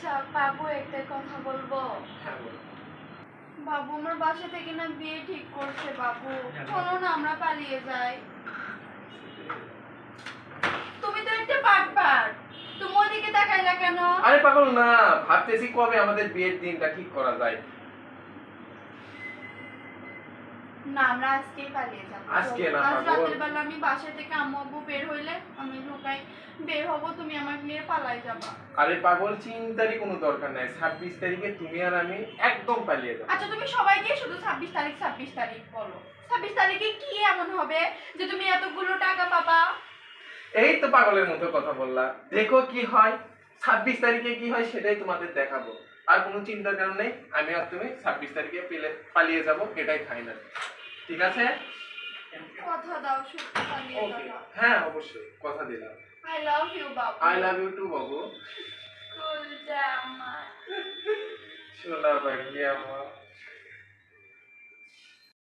আচ্ছা বাবু একটা কথা বলব? হ্যাঁ বলো। বাবু আমার বাসা থেকে না বিয়ে ঠিক করছে বাবু। চলো না আমরা পালিয়ে যাই। তুমি তো একটা বাটপার তুমি ওদিকে তাকাইলা কেন? আরে পাগল না ভাবতেছি কবে আমাদের বিয়ের দিনটা ঠিক করা যায়। না আমরা আজকেই পালিয়ে যাব। আজকে না, আজ রাতের বেলা আমি বাসা থেকে আম্মু আব্বু বের হইলে ঢুকাই বের হব তুমি আমাকে নিয়ে পালাই যাবা। আরে পাগল চিন্তারই কোনো দরকার নাই। ছাব্বিশ তারিখে তুমি আর আমি একদম পালিয়ে যাব। আচ্ছা তুমি সবাইকে শুধু ছাব্বিশ তারিখ ছাব্বিশ তারিখ বলো। ছাব্বিশ তারিখে কি এমন হবে যে তুমি এতগুলো টাকা পাবা? এই তো পাগলের মতো কথা বললা। দেখো কি হয়। ছাব্বিশ তারিখে কি হয় সেটাই তোমাদের দেখাবো। আর কোনো চিন্তার কারণ নেই। আমি আর তুমি ছাব্বিশ তারিখে পেলে পালিয়ে যাব। এটাই ফাইনাল ঠিক আছে? দাও পালিয়ে ওকে যাবা হ্যাঁ অবশ্যই কথা দিলাম আই লাভ ইউ বাবু। আই লাভ ইউ টু বাবু। কুল জামা শোনা পাখি আমার।